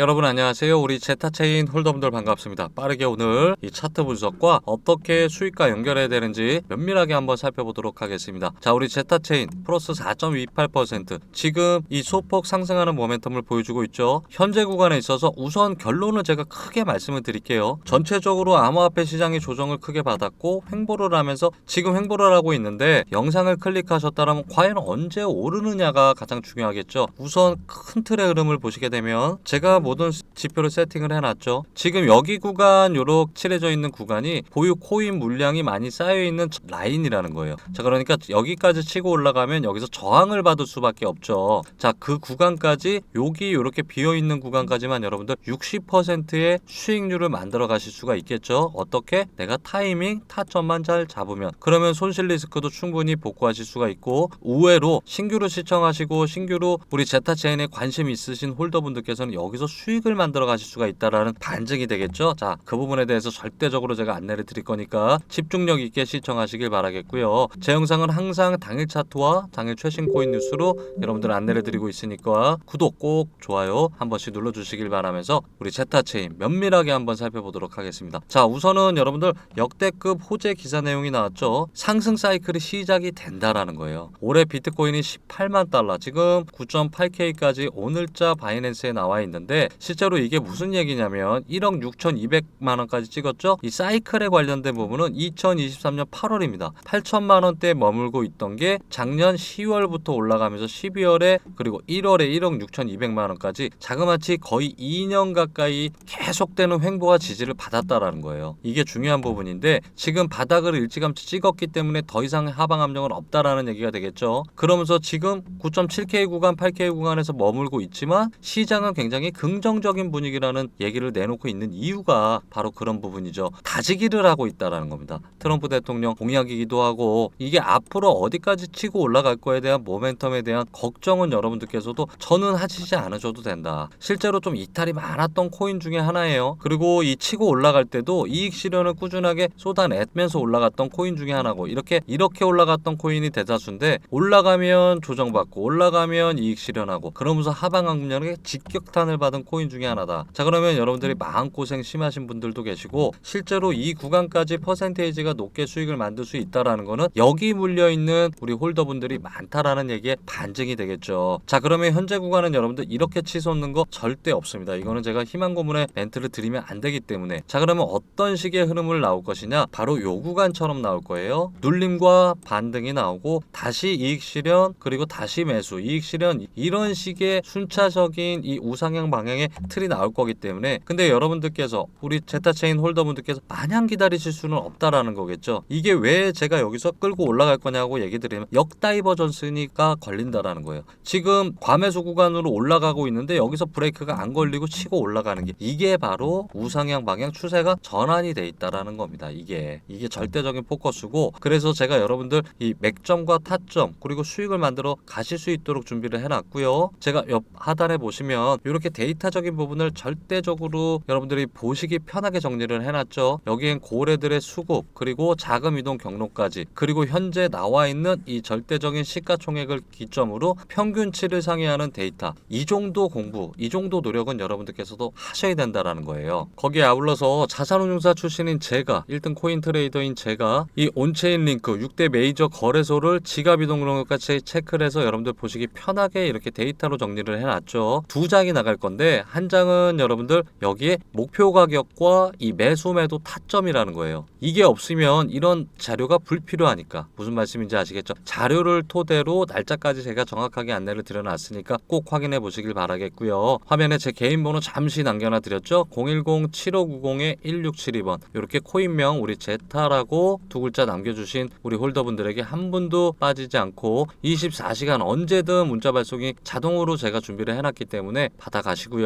여러분 안녕하세요. 우리 제타체인 홀더분들 반갑습니다. 빠르게 오늘 이 차트 분석과 어떻게 수익과 연결해야 되는지 면밀하게 한번 살펴보도록 하겠습니다. 자, 우리 제타체인 플러스 4.28% 지금 이 소폭 상승하는 모멘텀을 보여주고 있죠. 현재 구간에 있어서 우선 결론을 제가 크게 말씀을 드릴게요. 전체적으로 암호화폐 시장이 조정을 크게 받았고 횡보를 하면서 지금 횡보를 하고 있는데 영상을 클릭하셨다면 과연 언제 오르느냐가 가장 중요하겠죠. 우선 큰 틀의 흐름을 보시게 되면 제가 모든 지표를 세팅을 해놨죠. 지금 여기 구간 요렇게 칠해져 있는 구간이 보유 코인 물량이 많이 쌓여 있는 라인이라는 거예요. 자 그러니까 여기까지 치고 올라가면 여기서 저항을 받을 수밖에 없죠. 자 그 구간까지 여기 요렇게 비어 있는 구간까지만 여러분들 60%의 수익률을 만들어 가실 수가 있겠죠. 어떻게? 내가 타이밍 타점만 잘 잡으면 그러면 손실 리스크도 충분히 복구하실 수가 있고 우회로 신규로 시청하시고 신규로 우리 제타 체인에 관심 있으신 홀더분들께서는 여기서 수익을 만들어 가실 수가 있다라는 반증이 되겠죠. 자, 그 부분에 대해서 절대적으로 제가 안내를 드릴 거니까 집중력 있게 시청하시길 바라겠고요. 제 영상은 항상 당일 차트와 당일 최신 코인 뉴스로 여러분들 안내를 드리고 있으니까 구독 꼭 좋아요 한 번씩 눌러 주시길 바라면서 우리 제타 체인 면밀하게 한번 살펴보도록 하겠습니다. 자, 우선은 여러분들 역대급 호재 기사 내용이 나왔죠. 상승 사이클이 시작이 된다라는 거예요. 올해 비트코인이 18만 달러, 지금 9.8K까지 오늘자 바이낸스에 나와 있는데 실제로 이게 무슨 얘기냐면 1억 6,200만 원까지 찍었죠. 이 사이클에 관련된 부분은 2023년 8월입니다. 8천만 원대 머물고 있던 게 작년 10월부터 올라가면서 12월에 그리고 1월에 1억 6,200만 원까지 자그마치 거의 2년 가까이 계속되는 횡보와 지지를 받았다라는 거예요. 이게 중요한 부분인데 지금 바닥을 일찌감치 찍었기 때문에 더 이상 하방 함정은 없다라는 얘기가 되겠죠. 그러면서 지금 9.7K 구간, 8K 구간에서 머물고 있지만 시장은 굉장히 긍 정적인 분위기라는 얘기를 내놓고 있는 이유가 바로 그런 부분이죠. 다지기를 하고 있다라는 겁니다. 트럼프 대통령 공약이기도 하고 이게 앞으로 어디까지 치고 올라갈 거에 대한 모멘텀에 대한 걱정은 여러분들께서도 저는 하시지 않으셔도 된다. 실제로 좀 이탈이 많았던 코인 중에 하나예요. 그리고 이 치고 올라갈 때도 이익 실현을 꾸준하게 쏟아내면서 올라갔던 코인 중에 하나고 이렇게 이렇게 올라갔던 코인이 대다수인데 올라가면 조정받고 올라가면 이익 실현하고 그러면서 하방 학년에 직격탄을 받은 코인 중에 하나다. 자 그러면 여러분들이 마음고생 심하신 분들도 계시고 실제로 이 구간까지 퍼센테이지가 높게 수익을 만들 수 있다라는 거는 여기 물려 있는 우리 홀더분들이 많다라는 얘기에 반증이 되겠죠. 자 그러면 현재 구간은 여러분들 이렇게 치솟는 거 절대 없습니다. 이거는 제가 희망 고문의 멘트를 드리면 안 되기 때문에 자 그러면 어떤 식의 흐름을 나올 것이냐 바로 요 구간처럼 나올 거예요. 눌림과 반등이 나오고 다시 이익 실현 그리고 다시 매수 이익 실현 이런 식의 순차적인 이 우상향 방향 의 틀이 나올 거기 때문에 근데 여러분들께서 우리 제타체인 홀더분들께서 마냥 기다리실 수는 없다라는 거겠죠. 이게 왜 제가 여기서 끌고 올라갈 거냐고 얘기 드리면 역다이버전스니까 걸린다라는 거예요. 지금 과매수 구간으로 올라가고 있는데 여기서 브레이크가 안 걸리고 치고 올라가는 게 이게 바로 우상향 방향 추세가 전환이 돼 있다라는 겁니다. 이게 이게 절대적인 포커스고 그래서 제가 여러분들 이 맥점과 타점 그리고 수익을 만들어 가실 수 있도록 준비를 해놨고요. 제가 옆 하단에 보시면 이렇게 데이터 적인 부분을 절대적으로 여러분들이 보시기 편하게 정리를 해놨죠. 여기엔 고래들의 수급 그리고 자금 이동 경로까지 그리고 현재 나와 있는 이 절대적인 시가총액을 기점으로 평균치를 상회하는 데이터 이 정도 공부 이 정도 노력은 여러분들께서도 하셔야 된다라는 거예요. 거기에 아울러서 자산운용사 출신인 제가 1등 코인 트레이더인 제가 이 온체인 링크 6대 메이저 거래소를 지갑 이동 경로까지 체크를 해서 여러분들 보시기 편하게 이렇게 데이터로 정리를 해놨죠. 두 장이 나갈 건데 한 장은 여러분들 여기에 목표 가격과 이 매수 매도 타점이라는 거예요. 이게 없으면 이런 자료가 불필요하니까 무슨 말씀인지 아시겠죠? 자료를 토대로 날짜까지 제가 정확하게 안내를 드려놨으니까 꼭 확인해 보시길 바라겠고요. 화면에 제 개인 번호 잠시 남겨놔 드렸죠? 010-7590-1672번 이렇게 코인명 우리 제타라고 두 글자 남겨주신 우리 홀더분들에게 한 분도 빠지지 않고 24시간 언제든 문자 발송이 자동으로 제가 준비를 해놨기 때문에 받아가시고요.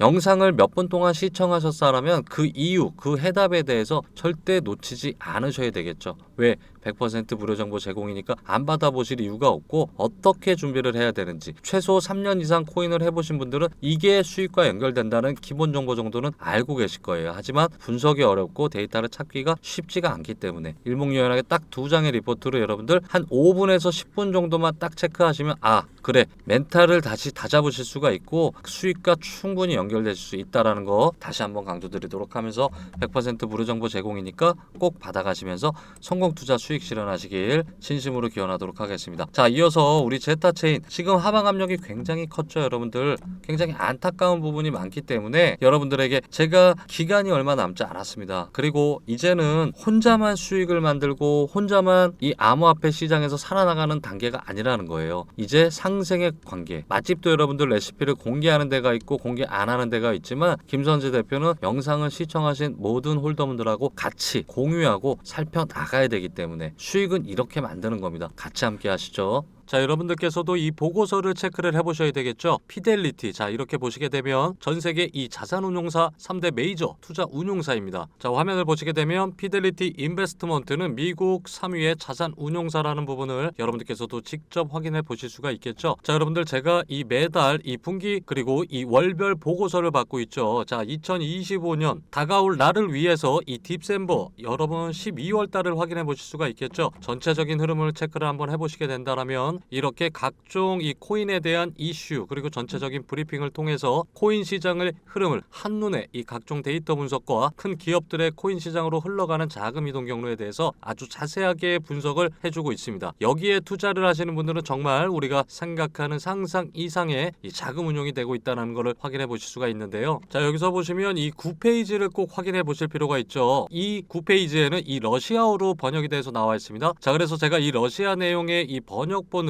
영상을 몇 분 동안 시청하셨다면 그 이유, 그 해답에 대해서 절대 놓치지 않으셔야 되겠죠. 왜? 100% 무료 정보 제공이니까 안 받아보실 이유가 없고 어떻게 준비를 해야 되는지 최소 3년 이상 코인을 해보신 분들은 이게 수익과 연결된다는 기본 정보 정도는 알고 계실 거예요. 하지만 분석이 어렵고 데이터를 찾기가 쉽지가 않기 때문에 일목요연하게 딱 두 장의 리포트로 여러분들 한 5분에서 10분 정도만 딱 체크하시면 아 그래 멘탈을 다시 다잡으실 수가 있고 수익과 충분히 연결되실 수 있다라는 거 다시 한번 강조드리도록 하면서 100% 무료 정보 제공이니까 꼭 받아가시면서 성공 투자 수익 실현하시길 진심으로 기원하도록 하겠습니다. 자, 이어서 우리 제타체인 지금 하방 압력이 굉장히 컸죠, 여러분들. 굉장히 안타까운 부분이 많기 때문에 여러분들에게 제가 기간이 얼마 남지 않았습니다. 그리고 이제는 혼자만 수익을 만들고 혼자만 이 암호화폐 시장에서 살아나가는 단계가 아니라는 거예요. 이제 상생의 관계. 맛집도 여러분들 레시피를 공개하는 데가 있고 공개 안 하는 데가 있지만 김선재 대표는 영상을 시청하신 모든 홀더분들하고 같이 공유하고 살펴 나가야 되기 때문에 수익은 이렇게 만드는 겁니다. 같이 함께 하시죠. 자, 여러분들께서도 이 보고서를 체크를 해보셔야 되겠죠. 피델리티. 자, 이렇게 보시게 되면 전 세계 이 자산운용사 3대 메이저 투자 운용사입니다. 자, 화면을 보시게 되면 피델리티 인베스트먼트는 미국 3위의 자산 운용사라는 부분을 여러분들께서도 직접 확인해 보실 수가 있겠죠. 자, 여러분들 제가 이 매달 이 분기 그리고 이 월별 보고서를 받고 있죠. 자, 2025년 다가올 날을 위해서 이 딥셈버 여러분 12월 달을 확인해 보실 수가 있겠죠. 전체적인 흐름을 체크를 한번 해보시게 된다면 이렇게 각종 이 코인에 대한 이슈 그리고 전체적인 브리핑을 통해서 코인 시장의 흐름을 한눈에 이 각종 데이터 분석과 큰 기업들의 코인 시장으로 흘러가는 자금 이동 경로에 대해서 아주 자세하게 분석을 해주고 있습니다. 여기에 투자를 하시는 분들은 정말 우리가 생각하는 상상 이상의 이 자금 운용이 되고 있다는 것을 확인해 보실 수가 있는데요. 자 여기서 보시면 이 9페이지를 꼭 확인해 보실 필요가 있죠. 이 9페이지에는 이 러시아어로 번역이 돼서 나와 있습니다. 자 그래서 제가 이 러시아 내용의 이 번역본을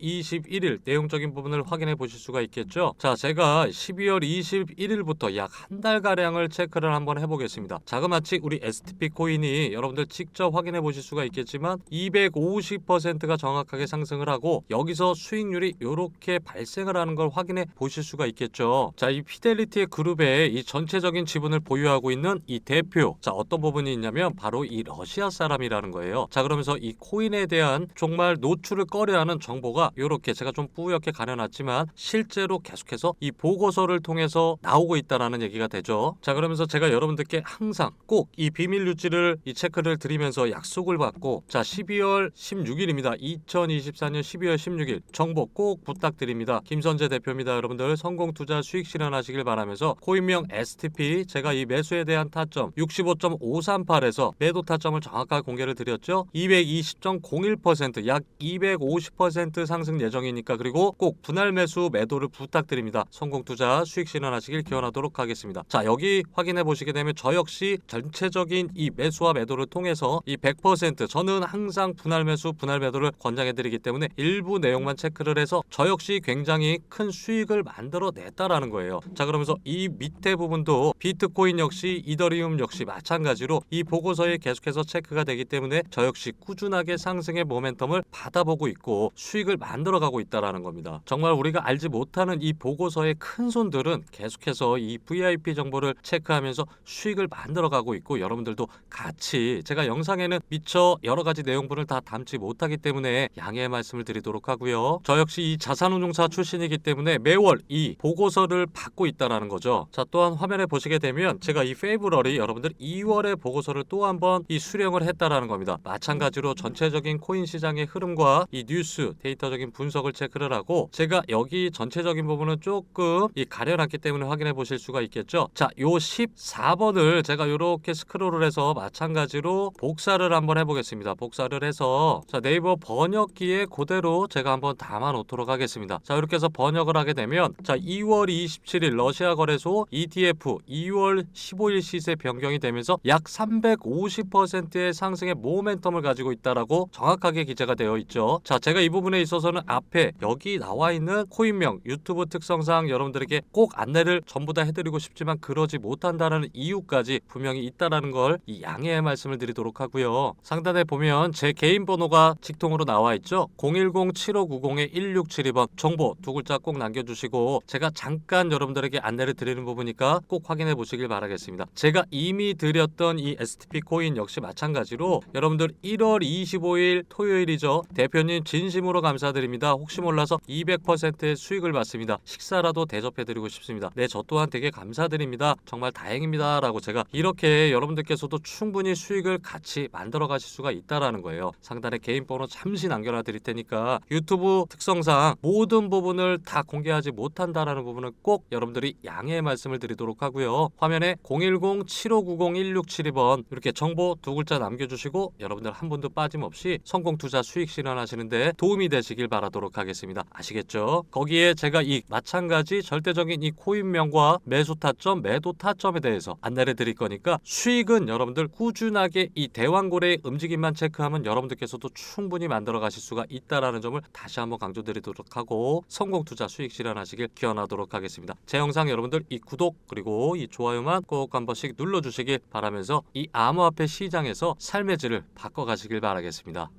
21일 내용적인 부분을 확인해 보실 수가 있겠죠. 자 제가 12월 21일부터 약 한 달 가량을 체크를 한번 해보겠습니다. 자그마치 우리 STP 코인이 여러분들 직접 확인해 보실 수가 있겠지만 250%가 정확하게 상승을 하고 여기서 수익률이 이렇게 발생을 하는 걸 확인해 보실 수가 있겠죠. 자, 이 피델리티의 그룹에 이 전체적인 지분을 보유하고 있는 이 대표. 자, 어떤 부분이 있냐면 바로 이 러시아 사람이라는 거예요. 자, 그러면서 이 코인에 대한 정말 노출을 꺼려하는 정보가 이렇게 제가 좀 뿌옇게 가려놨지만 실제로 계속해서 이 보고서를 통해서 나오고 있다라는 얘기가 되죠. 자, 그러면서 제가 여러분들께 항상 꼭 이 비밀 유지를 이 체크를 드리면서 약속을 받고 자, 12월 16일입니다. 2024년 12월 16일 정보 꼭 부탁드립니다. 김선재 대표입니다. 여러분들 성공 투자 수익 실현하시길 바라면서 코인명 STP 제가 이 매수에 대한 타점 65.538에서 매도 타점을 정확하게 공개를 드렸죠. 220.01%약 250%상 승 예정이니까 그리고 꼭 분할 매수 매도를 부탁드립니다. 성공 투자 수익 실현하시길 기원하도록 하겠습니다. 자 여기 확인해 보시게 되면 저 역시 전체적인 이 매수와 매도를 통해서 이 100% 저는 항상 분할 매수 분할 매도를 권장해 드리기 때문에 일부 내용만 체크를 해서 저 역시 굉장히 큰 수익을 만들어 냈다라는 거예요. 자 그러면서 이 밑에 부분도 비트코인 역시 이더리움 역시 마찬가지로 이 보고서에 계속해서 체크가 되기 때문에 저 역시 꾸준하게 상승의 모멘텀을 받아보고 있고 수익을 만들어가고 있다라는 겁니다. 정말 우리가 알지 못하는 이 보고서의 큰 손들은 계속해서 이 VIP 정보를 체크하면서 수익을 만들어가고 있고 여러분들도 같이 제가 영상에는 미처 여러 가지 내용분을 다 담지 못하기 때문에 양해의 말씀을 드리도록 하고요. 저 역시 이 자산운용사 출신이기 때문에 매월 이 보고서를 받고 있다라는 거죠. 자 또한 화면에 보시게 되면 제가 이 페이브러리 여러분들 2월의 보고서를 또 한번 이 수령을 했다라는 겁니다. 마찬가지로 전체적인 코인 시장의 흐름과 이 뉴스 데이터적인 분석을 체크를 하고 제가 여기 전체적인 부분은 조금 이 가려놨기 때문에 확인해 보실 수가 있겠죠. 자, 요 14번을 제가 이렇게 스크롤을 해서 마찬가지로 복사를 한번 해보겠습니다. 복사를 해서 자 네이버 번역기에 그대로 제가 한번 담아 놓도록 하겠습니다. 자 이렇게 해서 번역을 하게 되면 자 2월 27일 러시아 거래소 ETF 2월 15일 시세 변경이 되면서 약 350%의 상승의 모멘텀을 가지고 있다라고 정확하게 기재가 되어 있죠. 자 제가 이 부분에 있어서 우선은 앞에 여기 나와 있는 코인명 유튜브 특성상 여러분들에게 꼭 안내를 전부 다 해드리고 싶지만 그러지 못한다는 이유까지 분명히 있다라는 걸 이 양해의 말씀을 드리도록 하고요. 상단에 보면 제 개인 번호가 직통으로 나와 있죠. 010-7590-1672번 정보 두 글자 꼭 남겨주시고 제가 잠깐 여러분들에게 안내를 드리는 부분이니까 꼭 확인해 보시길 바라겠습니다. 제가 이미 드렸던 이 STP 코인 역시 마찬가지로 여러분들 1월 25일 토요일이죠. 대표님 진심으로 감사드립니다. 혹시 몰라서 200%의 수익을 받습니다. 식사라도 대접해드리고 싶습니다. 네, 저 또한 되게 감사드립니다. 정말 다행입니다. 라고 제가 이렇게 여러분들께서도 충분히 수익을 같이 만들어 가실 수가 있다라는 거예요. 상단에 개인 번호 잠시 남겨놔 드릴 테니까 유튜브 특성상 모든 부분을 다 공개하지 못한다라는 부분은 꼭 여러분들이 양해의 말씀을 드리도록 하고요. 화면에 010-7590-1672번 이렇게 정보 두 글자 남겨주시고 여러분들 한 분도 빠짐없이 성공 투자 수익 실현하시는데 도움이 되시길 바라도록 하겠습니다. 아시겠죠? 거기에 제가 이 마찬가지 절대적인 이 코인명과 매수 타점, 매도 타점에 대해서 안내를 드릴 거니까 수익은 여러분들 꾸준하게 이 대왕고래의 움직임만 체크하면 여러분들께서도 충분히 만들어 가실 수가 있다라는 점을 다시 한번 강조드리도록 하고 성공 투자 수익 실현하시길 기원하도록 하겠습니다. 제 영상 여러분들 이 구독 그리고 이 좋아요만 꼭 한 번씩 눌러 주시길 바라면서 이 암호화폐 시장에서 삶의 질을 바꿔 가시길 바라겠습니다.